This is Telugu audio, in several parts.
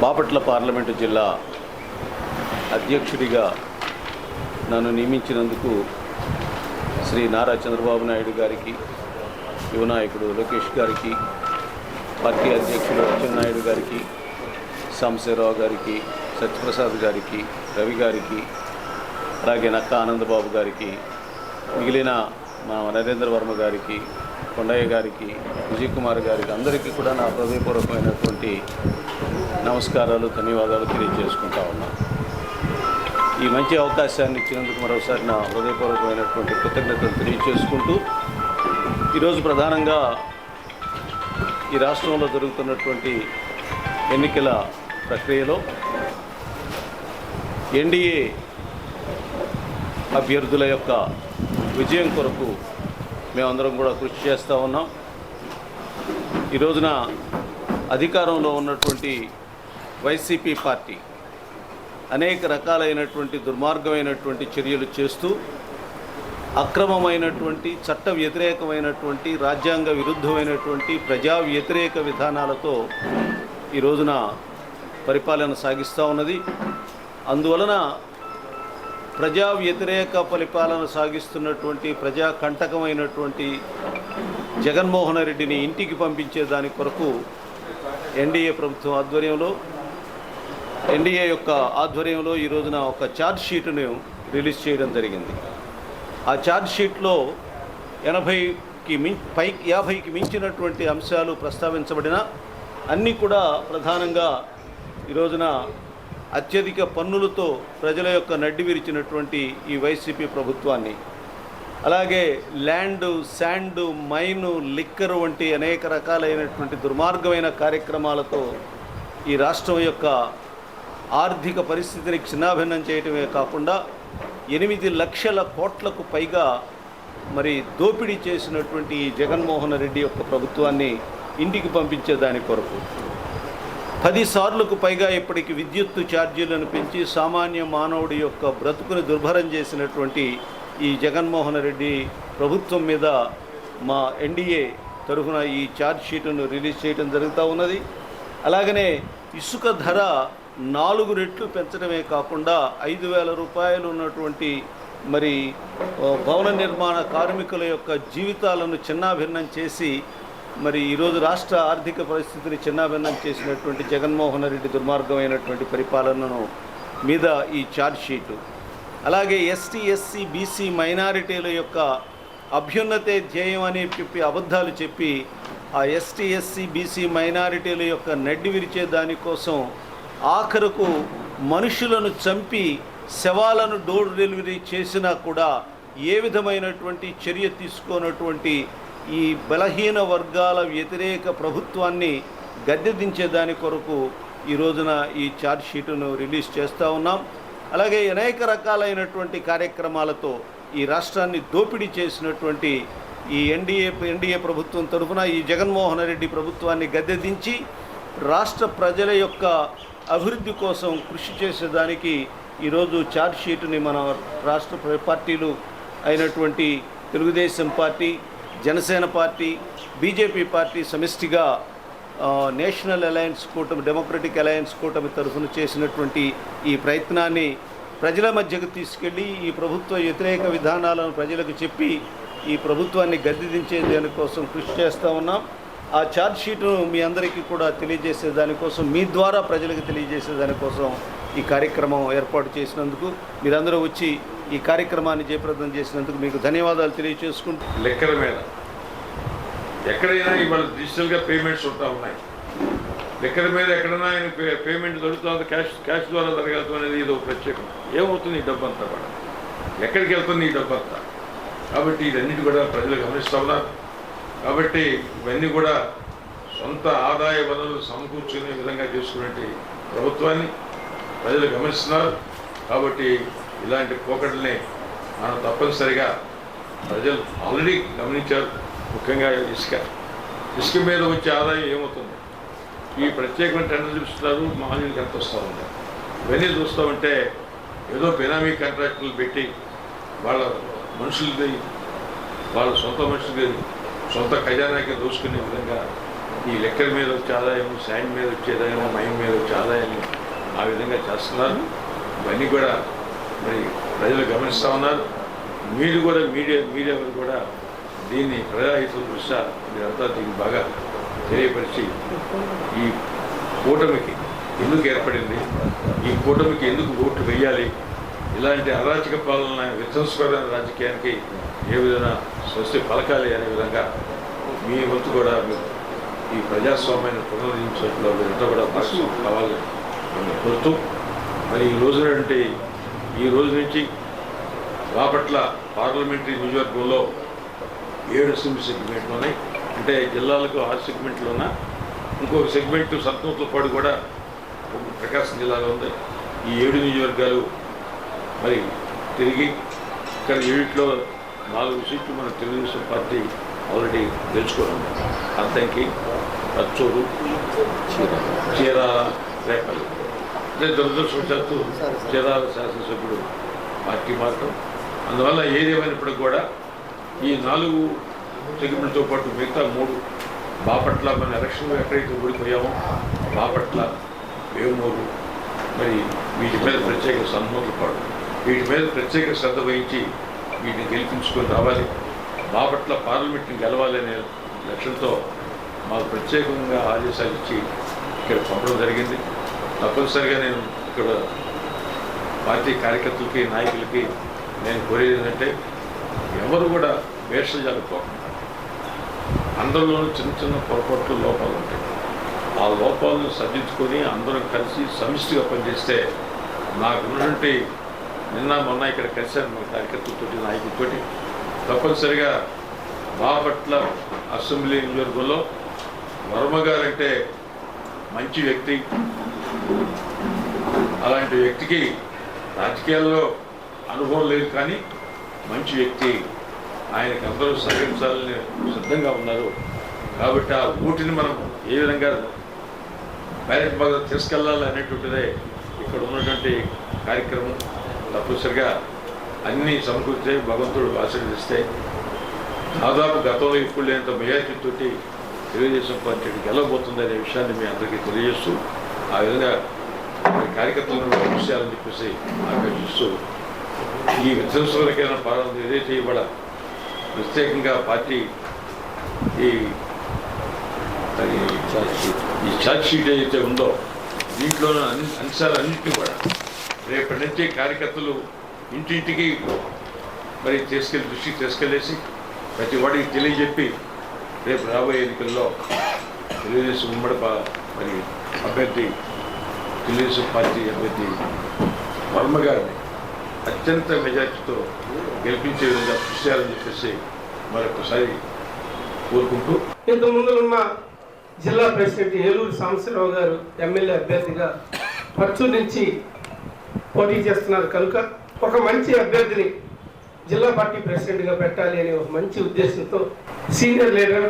బాపట్ల పార్లమెంటు జిల్లా అధ్యక్షుడిగా నన్ను నియమించినందుకు శ్రీ నారా చంద్రబాబు నాయుడు గారికి యువనాయకుడు లోకేష్ గారికి పార్టీ అధ్యక్షుడు అచ్చెన్నాయుడు గారికి సాంబశివరావు గారికి సత్యప్రసాద్ గారికి రవి గారికి అలాగే నక్క ఆనందబాబు గారికి మిగిలిన మా నరేంద్ర వర్మ గారికి కొండయ్య గారికి విజయ్ కుమార్ గారికి అందరికీ కూడా నా హృదయపూర్వకమైనటువంటి నమస్కారాలు ధన్యవాదాలు తెలియజేసుకుంటా ఉన్నాను ఈ మంచి అవకాశాన్ని ఇచ్చినందుకు మరోసారి నా హృదయపూర్వకమైనటువంటి కృతజ్ఞతలు తెలియజేసుకుంటూ ఈరోజు ప్రధానంగా ఈ రాష్ట్రంలో జరుగుతున్నటువంటి ఎన్నికల ప్రక్రియలో ఎన్డీఏ అభ్యర్థుల యొక్క విజయం కొరకు మేమందరం కూడా కృషి చేస్తూ ఉన్నాం. ఈ రోజున అధికారంలో ఉన్నటువంటి వైసీపీ పార్టీ అనేక రకాలైనటువంటి దుర్మార్గమైనటువంటి చర్యలు చేస్తూ అక్రమమైనటువంటి చట్ట వ్యతిరేకమైనటువంటి రాజ్యాంగ విరుద్ధమైనటువంటి ప్రజా వ్యతిరేక విధానాలతో ఈ రోజున పరిపాలన సాగిస్తూ ఉన్నది. అందువలన ప్రజా వ్యతిరేక పరిపాలన సాగిస్తున్నటువంటి ప్రజా కంటకమైనటువంటి జగన్మోహన్ రెడ్డిని ఇంటికి పంపించే దాని కొరకు ఎన్డీఏ ప్రభుత్వం ఆధ్వర్యంలో ఎన్డీఏ యొక్క ఆధ్వర్యంలో ఈ రోజున ఒక ఛార్జ్ షీట్ను రిలీజ్ చేయడం జరిగింది. ఆ ఛార్జ్ షీట్లో ఎనభైకి మిం పై యాభైకి మించినటువంటి అంశాలు ప్రస్తావించబడిన అన్నీ కూడా ప్రధానంగా ఈ రోజున అత్యధిక పన్నులతో ప్రజల యొక్క నడ్డి విరిచినటువంటి ఈ వైసీపీ ప్రభుత్వాన్ని. అలాగే ల్యాండ్ శాండ్ మైను లిక్కర్ వంటి అనేక రకాలైనటువంటి దుర్మార్గమైన కార్యక్రమాలతో ఈ రాష్ట్రం యొక్క ఆర్థిక పరిస్థితిని క్షిణాభిన్నం చేయటమే కాకుండా ఎనిమిది లక్షల కోట్లకు పైగా మరి దోపిడీ చేసినటువంటి ఈ జగన్మోహన్ రెడ్డి యొక్క ప్రభుత్వాన్ని ఇంటికి పంపించే దాని కొరకు. పదిసార్లకు పైగా ఇప్పటికి విద్యుత్తు ఛార్జీలను పెంచి సామాన్య మానవుడి యొక్క బ్రతుకుని దుర్భరం చేసినటువంటి ఈ జగన్మోహన్ రెడ్డి ప్రభుత్వం మీద మా ఎన్డీఏ తరఫున ఈ ఛార్జ్ షీటును రిలీజ్ చేయడం జరుగుతూ ఉన్నది. అలాగనే ఇసుక ధర నాలుగు రెట్లు పెంచడమే కాకుండా ఐదు వేల రూపాయలు ఉన్నటువంటి మరి భవన నిర్మాణ కార్మికుల యొక్క జీవితాలను చిన్నాభిన్నం చేసి మరి ఈరోజు రాష్ట్ర ఆర్థిక పరిస్థితిని చిన్నాభిన్నం చేసినటువంటి జగన్మోహన్ రెడ్డి దుర్మార్గమైనటువంటి పరిపాలనను మీద ఈ ఛార్జ్ షీటు. అలాగే ఎస్టీ ఎస్సీ బీసీ మైనారిటీల యొక్క అభ్యున్నతే ధ్యేయం అని చెప్పి అబద్ధాలు చెప్పి ఆ ఎస్టీ ఎస్సీ బీసీ మైనారిటీల యొక్క నడ్డి విరిచే దానికోసం ఆఖరుకు మనుషులను చంపి శవాలను డోర్ డెలివరీ చేసినా కూడా ఏ విధమైనటువంటి చర్య తీసుకోనటువంటి ఈ బలహీన వర్గాల వ్యతిరేక ప్రభుత్వాన్ని గద్దె దించే దాని కొరకు ఈ రోజున ఈ ఛార్జ్ షీటును రిలీజ్ చేస్తూ ఉన్నాం. అలాగే అనేక రకాలైనటువంటి కార్యక్రమాలతో ఈ రాష్ట్రాన్ని దోపిడీ చేసినటువంటి ఈ ఎన్డీఏ ఎన్డీఏ ప్రభుత్వం తరఫున ఈ జగన్మోహన్ రెడ్డి ప్రభుత్వాన్ని గద్దె దించి రాష్ట్ర ప్రజల యొక్క అభివృద్ధి కోసం కృషి చేసేదానికి ఈరోజు షీట్ని మన రాష్ట్ర పార్టీలు అయినటువంటి Telugu Desam party Janasena party BJP party సమిష్టిగా నేషనల్ అలయన్స్ కూటమి డెమోక్రటిక్ అలయన్స్ కూటమి తరఫున చేసినటువంటి ఈ ప్రయత్నాన్ని ప్రజల మధ్యకు తీసుకెళ్ళి ఈ ప్రభుత్వ వ్యతిరేక విధానాలను ప్రజలకు చెప్పి ఈ ప్రభుత్వాన్ని గద్దె దించే దానికోసం కృషి చేస్తూ ఉన్నాం. ఆ ఛార్జ్ షీట్ను మీ అందరికీ కూడా తెలియజేసే దానికోసం మీ ద్వారా ప్రజలకు తెలియజేసే దానికోసం ఈ కార్యక్రమం ఏర్పాటు చేసినందుకు మీరందరూ వచ్చి ఈ కార్యక్రమాన్ని జయప్రదం చేసినందుకు మీకు ధన్యవాదాలు తెలియజేసుకుంటూ. లెక్కల మీద. ఎక్కడైనా ఇవాళ డిజిటల్గా పేమెంట్స్ ఉంటా ఉన్నాయి. లెక్కల మీద ఎక్కడైనా ఆయన పే- పేమెంట్ దొరుకుతుంది క్యాష్ క్యాష్ ద్వారా జరగదు అనేది ఇది ఒక ప్రత్యేకం. ఏమవుతుంది ఈ డబ్బు అంతా కూడా? ఎక్కడికి వెళ్తుంది ఈ డబ్బు అంతా కాబట్టి ఇదన్నిటి కూడా ప్రజలు గమనిస్తూ ఉన్నారు. కాబట్టి ఇవన్నీ కూడా సొంత ఆదాయ వనరులు సమకూర్చుకునే విధంగా చేసుకునే ప్రభుత్వాన్ని ప్రజలు గమనిస్తున్నారు. కాబట్టి ఇలాంటి పోకడల్ని మనం తప్పనిసరిగా ప్రజలు ఆల్రెడీ గమనించారు. ముఖ్యంగా ఇసుక. ఇసుక మీద వచ్చే ఆదాయం ఏమవుతుంది? ఈ ప్రత్యేకమైన టెండర్ చూపిస్తున్నారు. మామూలుగా ఎంత వస్తూ ఉంది ఇవన్నీ చూస్తూ ఉంటే ఏదో బెనామీ కాంట్రాక్టులు పెట్టి వాళ్ళ మనుషులది వాళ్ళ సొంత మనుషులది సొంత ఖజానాకి దోసుకునే విధంగా ఈ లెక్కల మీద వచ్చే ఆదాయం శాండ్ మీద వచ్చే ఆదాయం మైన్ మీద వచ్చే ఆదాయాన్ని ఆ విధంగా చేస్తున్నారు. ఇవన్నీ కూడా మరి ప్రజలు గమనిస్తూ ఉన్నారు. మీరు కూడా మీడియా మీడియా వారు కూడా దీన్ని ప్రజాహితం దృష్ట్యా మీరంతా దీన్ని బాగా తెలియపరిచి ఈ కూటమికి ఎందుకు ఏర్పడింది? ఈ కూటమికి ఎందుకు ఓటు వేయాలి ఇలాంటి అరాచక పాలన విధ్వంసకరమైన రాజకీయానికి ఏ విధంగా స్వస్తి పలకాలి అనే విధంగా మీ వంతు కూడా ఈ ప్రజాస్వామ్యాన్ని పునరుద్ధరించడంలో మీరంతా కూడా భాగస్వామ్యం కావాలని మేము కోరుతూ మరి ఈ రోజు అంటే ఈ రోజు నుంచి బాపట్ల పార్లమెంటరీ నియోజకవర్గంలో ఏడు అసెంబ్లీ సెగ్మెంట్లు ఉన్నాయి. అంటే జిల్లాలకు ఆరు సెగ్మెంట్లు ఉన్నా ఇంకొక సెగ్మెంట్ సత్నూతుల పాటు కూడా ప్రకాశం జిల్లాలో ఉంది. ఈ ఏడు నియోజకవర్గాలు మరి తిరిగి ఇక్కడ ఏడిట్లో నాలుగు సీట్లు మన తెలుగుదేశం పార్టీ ఆల్రెడీ గెలుచుకున్నాం అద్దంకి అచ్చూరు చీరాల రేపల్లి. అంటే దురదృష్టవశాత్తు చీరాల శాసనసభ్యుడు పార్టీ మారటం అందువల్ల ఏదేమైనప్పటికీ కూడా ఈ నాలుగు సెగ్మెంట్తో పాటు మిగతా మూడు బాపట్ల మన ఎలక్షన్లో ఎక్కడైతే ఓడిపోయామో బాపట్ల వేమూరు మరి వీటి మీద ప్రత్యేక సన్మతులు పాడు. వీటి మీద ప్రత్యేక శ్రద్ధ వహించి వీటిని గెలిపించుకొని రావాలి. బాపట్ల పార్లమెంట్ని గెలవాలనే లక్ష్యంతో మాకు ప్రత్యేకంగా ఆదేశాలు ఇచ్చి ఇక్కడ పంపడం జరిగింది. తప్పనిసరిగా నేను ఇక్కడ పార్టీ కార్యకర్తలకి నాయకులకి నేను కోరేది ఏంటంటే ఎవరు కూడా వేషజాలు పోకుండా అందరిలోనూ చిన్న చిన్న పొరపాట్లు లోపాలు ఉంటాయి. ఆ లోపాలను సర్దించుకొని అందరం కలిసి సమిష్టిగా పనిచేస్తే నాకున్నటువంటి నిన్న మొన్న ఇక్కడ కలిశాను మా కార్యకర్తలతోటి నాయకులతోటి తప్పనిసరిగా బాపట్ల అసెంబ్లీ నియోజకవర్గంలో వర్మ గారంటే మంచి వ్యక్తి. అలాంటి వ్యక్తికి రాజకీయాల్లో అనుభవం లేదు కానీ మంచి వ్యక్తి. ఆయనకు అందరూ సహకరించాలని సిద్ధంగా ఉన్నారు. కాబట్టి ఆ ఊటిని మనం ఏ విధంగా బ్యాలెట్ బాగా తీసుకెళ్ళాలి అనేటువంటిదే ఇక్కడ ఉన్నటువంటి కార్యక్రమం. తప్పనిసరిగా అన్నీ సమకూర్చే భగవంతుడు ఆశీర్వదిస్తే దాదాపు గతంలో ఇప్పుడు లేనంత మెజార్టీతోటి తెలుగుదేశం పార్టీ గెలవబోతుందనే విషయాన్ని మీ అందరికీ తెలియజేస్తూ ఆ విధంగా కార్యకర్తలను విషయాలని చెప్పేసి ఆకర్షిస్తూ ఈ విధ్వంసకరమైన పాలన ఏదైతే ఇవాళ ప్రత్యేకంగా పార్టీ ఈ ఈ ఛార్జ్ షీట్ ఏదైతే ఉందో దీంట్లోనే అన్ని అంశాలన్నింటినీ కూడా రేపటి నుంచి కార్యకర్తలు ఇంటింటికి మరి తీసుకెళ్ళి దృష్టికి తీసుకెళ్ళేసి ప్రతి వాడికి తెలియజెప్పి రేపు రాబోయే ఎన్నికల్లో తెలుగుదేశం ఉమ్మడి మరి అభ్యర్థి తెలుగుదేశం పార్టీ అభ్యర్థి వర్మ గారిని అత్యంత మెజార్టీతో గెలిపించే విధంగా కృషి చేయాలని చెప్పేసి మరొకసారి కోరుకుంటూ ఇంతకుముందు ముందు ఉన్న జిల్లా ప్రెసిడెంట్ ఏలూరు సాంబశివరావు గారు ఎమ్మెల్యే అభ్యర్థిగా ఖర్చు నుంచి పోటీ చేస్తున్నారు. కనుక ఒక మంచి అభ్యర్థిని జిల్లా పార్టీ ప్రెసిడెంట్గా పెట్టాలి అనే ఒక మంచి ఉద్దేశంతో సీనియర్ లీడర్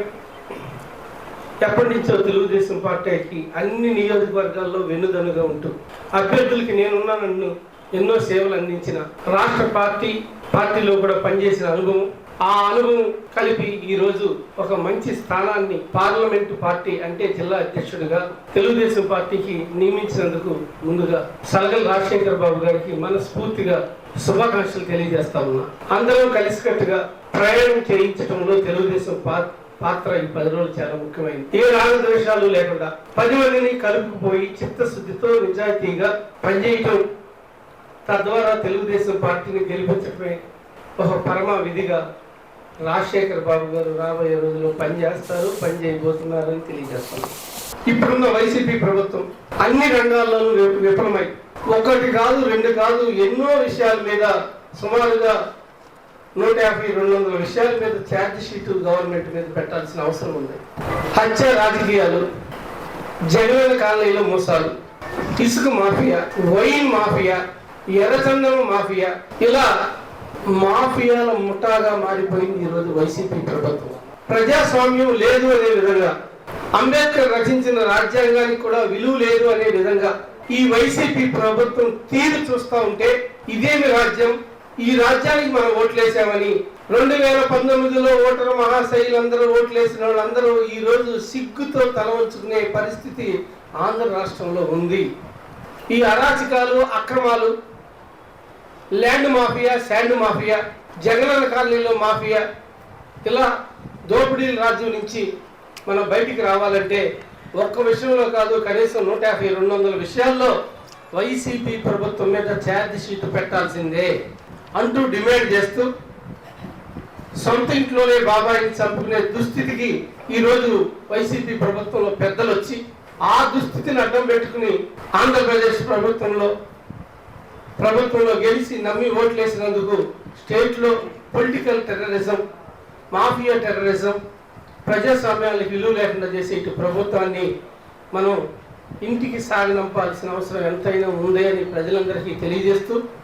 ఎప్పటి నుంచో తెలుగుదేశం పార్టీకి అన్ని నియోజకవర్గాల్లో వెన్నుదన్నుగా ఉంటూ అభ్యర్థులకి నేనున్నా నన్ను ఎన్నో సేవలు అందించిన రాష్ట్ర పార్టీ పార్టీలో కూడా పనిచేసిన అనుభవం ఆ అనుభవం కలిపి ఈ రోజు ఒక మంచి స్థానాన్ని పార్లమెంటు పార్టీ అంటే జిల్లా అధ్యక్షుడిగా తెలుగుదేశం పార్టీకి నియమించినందుకు ముందుగా సలగల రాజశేఖర్ బాబు గారికి మనస్ఫూర్తిగా శుభాకాంక్షలు తెలియజేస్తా ఉన్నా. అందరం కలిసికట్టుగా ప్రయాణం చేయించడంలో తెలుగుదేశం పార్టీ పాత్ర ఈ పది రోజులు చాలా ముఖ్యమైనది ఏ రాగద్వేషాలు లేకుండా పది మందిని కలుపుకుపోయి చిత్తశుద్ధితో నిజాయితీగా పనిచేయటం తద్వారా తెలుగుదేశం పార్టీని గెలిపించడమే ఒక పరమ విధిగా రాజశేఖర్ బాబు గారు రాబోయే రోజుల్లో పనిచేస్తారు పని చేయబోతున్నారని తెలియజేస్తాను. ఇప్పుడున్న వైసీపీ ప్రభుత్వం అన్ని రంగాల్లోనూ విఫలమై ఒకటి కాదు రెండు కాదు ఎన్నో విషయాల మీద సుమారుగా నూట యాభై రెండు వందల విషయాల మీద ఛార్జ్ షీట్ గవర్నమెంట్ మీద పెట్టాల్సిన అవసరం ఉంది. హత్య రాజకీయాలు జగన్ కాలనీలో మోసాలు ఇసుక మాఫియా వైన్ మాఫియా ఎర్రచందనం మాఫియా ఇలా మాఫియాల ముఠాగా మారిపోయింది ఈరోజు వైసీపీ ప్రభుత్వం. ప్రజాస్వామ్యం లేదు అనే విధంగా అంబేద్కర్ రచించిన రాజ్యాంగానికి కూడా విలువ లేదు అనే విధంగా ఈ వైసీపీ ప్రభుత్వం తీరు చూస్తా ఉంటే ఇదేమి రాజ్యం? ఈ రాజ్యానికి మనం ఓట్లేసామని రెండు వేల పంతొమ్మిదిలో ఓటరు మహాశైలందరూ ఓట్లేసిన వాళ్ళందరూ ఈ రోజు సిగ్గుతో తల ఉంచుకునే పరిస్థితి ఆంధ్ర రాష్ట్రంలో ఉంది. ఈ అరాచకాలు అక్రమాలు land mafia sand mafia Jagananna కాలనీలో మాఫియా ఇలా దోపిడీల రాజ్యం నుంచి మనం బయటికి రావాలంటే ఒక్క విషయంలో కాదు కనీసం నూట యాభై రెండు వందల విషయాల్లో వైసీపీ ప్రభుత్వం మీద ఛార్జ్ షీట్ పెట్టాల్సిందే అంటూ డిమాండ్ చేస్తూ సొంత ఇంట్లోనే బాబాయిని చంపుకునే దుస్థితికి ఈరోజు వైసీపీ ప్రభుత్వంలో పెద్దలు వచ్చి ఆ దుస్థితిని అడ్డం పెట్టుకుని ఆంధ్రప్రదేశ్ ప్రభుత్వంలో ప్రభుత్వంలో గెలిచి నమ్మి ఓట్లేసినందుకు స్టేట్లో పొలిటికల్ టెర్రరిజం మాఫియా టెర్రరిజం ప్రజాస్వామ్యాలకు విలువ లేకుండా చేసే ఇటు ప్రభుత్వాన్ని మనం ఇంటికి సాగనంపాల్సిన అవసరం ఎంతైనా ఉందే అని ప్రజలందరికీ తెలియజేస్తూ